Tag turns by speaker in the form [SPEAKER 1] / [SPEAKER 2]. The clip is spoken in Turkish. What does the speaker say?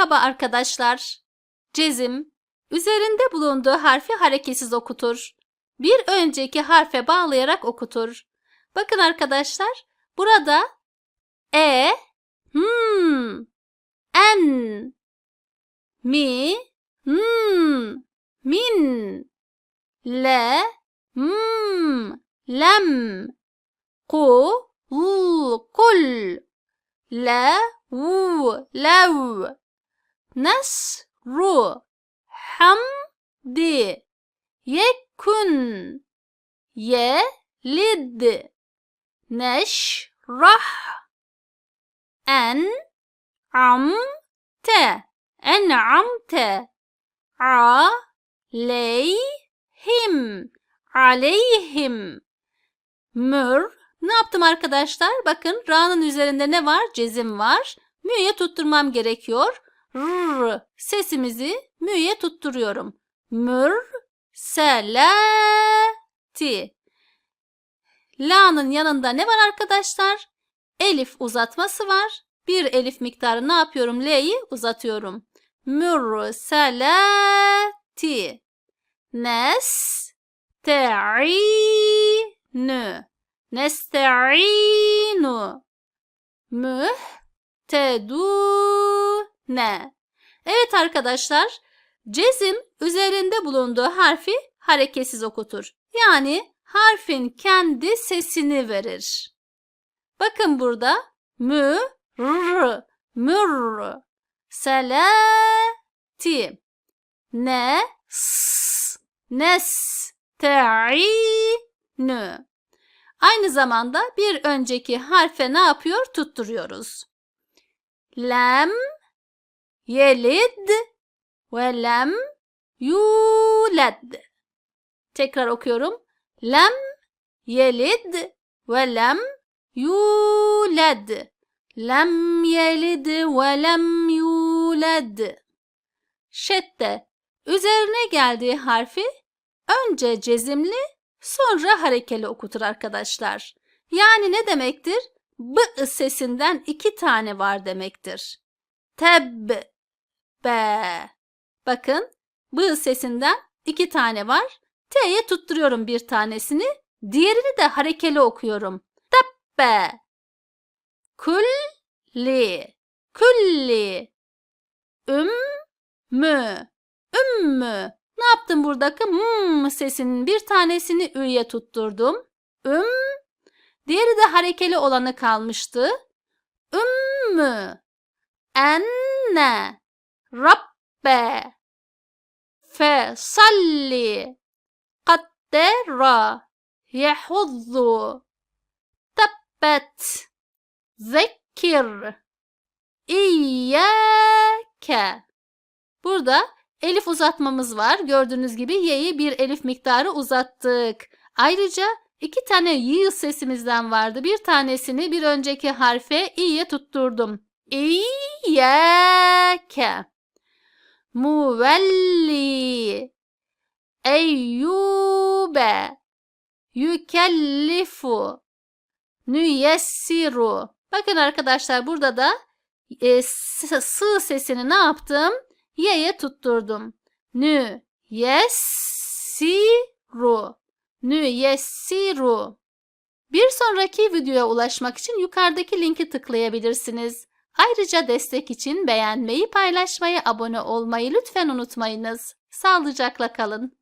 [SPEAKER 1] Merhaba arkadaşlar. Cezim, üzerinde bulunduğu harfi hareketsiz okutur. Bir önceki harfe bağlayarak okutur. Bakın arkadaşlar, burada e, hmm, en, mi, hmm, min, le, hmm, lem, ku, l, kul, le, Nesru hamdi yekun yelid neşrah en amte en amte aleyhim aleyhim mür ne yaptım arkadaşlar? Bakın ra'nın üzerinde ne var? Cezim var. Mü'ye tutturmam gerekiyor. R sesimizi mü'ye tutturuyorum. Mür selati. La'nın yanında ne var arkadaşlar? Elif uzatması var. Bir elif miktarı ne yapıyorum? L'yi uzatıyorum. Mür selati. Nes te'inü. Mühtedune. Evet arkadaşlar, cezim üzerinde bulunduğu harfi hareketsiz okutur. Yani harfin kendi sesini verir. Bakın burada mü, r, mür, selati, ne, s, nes, te'inü. Aynı zamanda bir önceki harfe ne yapıyor? Tutturuyoruz. Lem yelid ve lem yulad. Tekrar okuyorum. Lem yelid ve lem yulad. Lem yelid ve lem yulad. Şedde üzerine geldiği harfi önce cezimli sonra harekeli okutur arkadaşlar. Yani ne demektir? B sesinden iki tane var demektir. Teb, be. Bakın B sesinden iki tane var. T'ye tutturuyorum bir tanesini. Diğerini de harekeli okuyorum. Tebbe. Kulli. Kulli. Ümmü. Ümmü. Ne yaptım buradaki hmm sesinin bir tanesini ü'ye tutturdum. Üm. Diğeri de harekeli olanı kalmıştı. Ümmü. Enne. Rabbe. Fe salli. Kaddera. Yehuzzu. Tebbet. Zekir. İyyâke. Burada elif uzatmamız var. Gördüğünüz gibi y'yi bir elif miktarı uzattık. Ayrıca iki tane y sesimizden vardı. Bir tanesini bir önceki harfe i'ye tutturdum. İyyâke muvelli eyyube yükellifu nüyessiru Bakın arkadaşlar burada da e, s sesini ne yaptım? Y'ye tutturdum. Nü yessiru. Nü yessiru. Bir sonraki videoya ulaşmak için yukarıdaki linki tıklayabilirsiniz. Ayrıca destek için beğenmeyi, paylaşmayı, abone olmayı lütfen unutmayınız. Sağlıcakla kalın.